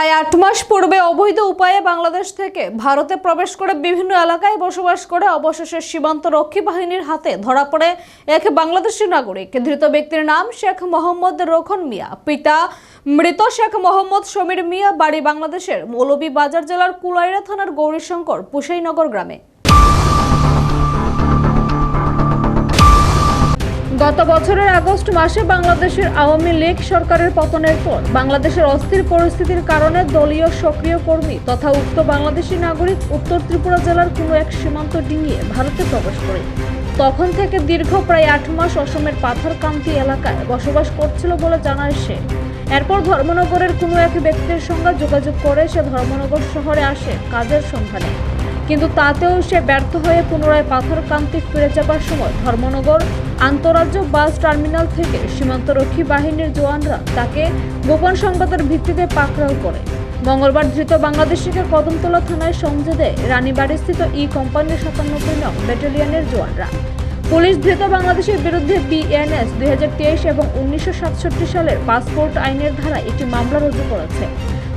প্রায় আট মাস পূর্বে অবৈধ উপায়ে বাংলাদেশ থেকে ভারতে প্রবেশ করে বিভিন্ন এলাকায় বসবাস করে অবশেষে সীমান্ত রক্ষী বাহিনীর হাতে ধরা পড়ে এক বাংলাদেশি নাগরিক। ধৃত ব্যক্তির নাম শেখ মোহাম্মদ রোখন মিয়া। পিতা মৃত শেখ মোহাম্মদ সমীর মিয়া, বাড়ি বাংলাদেশের মৌলভী বাজার জেলার কুলাইরা থানার গৌরীশঙ্কর, পুষাইনগর গ্রামে। গত বছরের আগস্ট মাসে বাংলাদেশের আওয়ামী লীগ সরকারের পতনের পর বাংলাদেশের অস্থির পরিস্থিতির কারণে দলীয় সক্রিয় কর্মী তথা উক্ত বাংলাদেশি নাগরিক উত্তর ত্রিপুরা জেলার কোনো এক সীমান্ত ডিঙিয়ে ভারতে প্রবেশ করে। তখন থেকে দীর্ঘ প্রায় আট মাস অসমের পাথরকান্তি এলাকায় বসবাস করছিল বলে জানায় সে। এরপর ধর্মনগরের কোনো এক ব্যক্তির সঙ্গে যোগাযোগ করে সে ধর্মনগর শহরে আসে কাজের সন্ধানে। কিন্তু তাতেও সে ব্যর্থ হয়ে পুনরায় পাথরকান্তি ফিরে যাবার সময় ধর্মনগর আন্তরাজ্য বাস টার্মিনাল থেকে সীমান্তরক্ষী বাহিনীর জওয়ানরা তাকে গোপন সংবাদের ভিত্তিতে পাকড়াও করে। মঙ্গলবার ধৃত বাংলাদেশিকে কদমতলা থানায় দেয় রানীবাড়িস্থিত ই কোম্পানির সাতানব্বই নং ব্যাটালিয়নের জওয়ানরা। পুলিশ ধৃত বাংলাদেশের বিরুদ্ধে বিএনএস দুই হাজার তেইশ এবং উনিশশো সাতষট্টি সালের পাসপোর্ট আইনের ধারা একটি মামলা রুজু করেছে।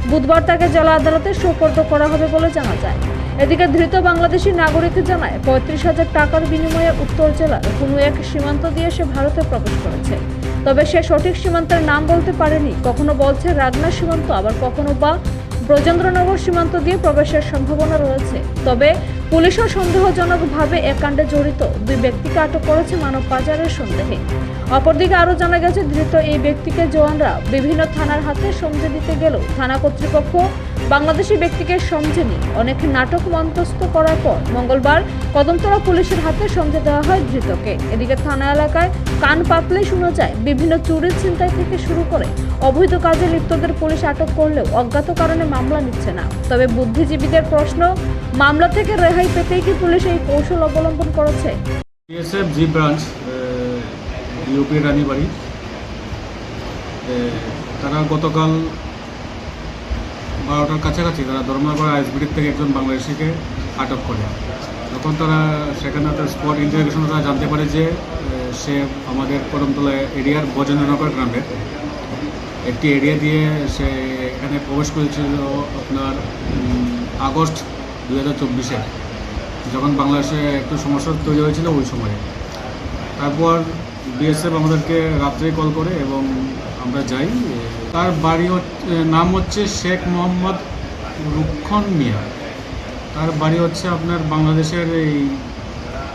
বুধবার তাকে জেলা আদালতে সোপর্দ করা হবে বলে জানা যায়। এদিকে ধৃত বাংলাদেশি নাগরিক জানায়, পঁয়ত্রিশ হাজার টাকার বিনিময়ে উত্তর জেলার কোনো এক সীমান্ত দিয়ে সে ভারতে প্রবেশ করেছে। তবে সে সঠিক সীমান্তের নাম বলতে পারেনি। কখনো বলছে রাগনা সীমান্ত, আবার কখনো বা ব্রজেন্দ্রনগর সীমান্ত দিয়ে প্রবেশের সম্ভাবনা রয়েছে। তবে পুলিশও সন্দেহজনকভাবে এ কাণ্ডে জড়িত দুই ব্যক্তিকে আটক করেছে মানব পাচারের সন্দেহে। অপরদিকে আরও জানা গেছে, ধৃত এই ব্যক্তিকে জওয়ানরা বিভিন্ন থানার হাতে সমঝে দিতে গেলেও থানা কর্তৃপক্ষ বাংলাদেশি ব্যক্তিকে সমঝেনি। অনেক নাটক মন্তস্থ করার পর মঙ্গলবার কদমতলা পুলিশের হাতে সমঝে দেওয়া হয় ধৃতকে। এদিকে থানা এলাকায় কান পাতলেই শোনা যায়, বিভিন্ন চুরির ছিনতাই থেকে শুরু করে অবৈধ কাজে লিপ্তদের পুলিশ আটক করলেও অজ্ঞাত কারণে মামলা নিচ্ছে না। তবে বুদ্ধিজীবীদের প্রশ্ন, মামলা থেকে রেহাই পেতেই কি পুলিশ এই কৌশল অবলম্বন করেছে? ইউপি তারা গতকাল বারোটার কাছাকাছি তারা ধর্মনগর আইসবিটির থেকে একজন বাংলাদেশিকে আটক করে। তখন তারা সেখানে তার স্পট ইন্টারভিউশন তারা জানতে পারে যে সে আমাদের করমতলা এরিয়ার বজেন্দ্রনগর গ্রামের। একটি এরিয়া দিয়ে সে এখানে প্রবেশ করেছিল আপনার আগস্ট দু হাজার চব্বিশে। যখন বাংলাদেশে একটু সমস্যা তৈরি হয়েছিল ওই সময়ে। তারপর বিএসএফ আমাদেরকে রাত্রেই কল করে এবং আমরা যাই। তার বাড়ি নাম হচ্ছে শেখ মোহাম্মদ রুক্ষণ মিয়া। তার বাড়ি হচ্ছে আপনার বাংলাদেশের এই,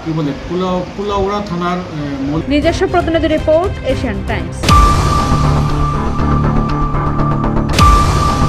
কি বলে কুলা কুলাউড়া থানার নিজস্ব প্রতিনিধি রিপোর্ট, এশিয়ান টাইমস।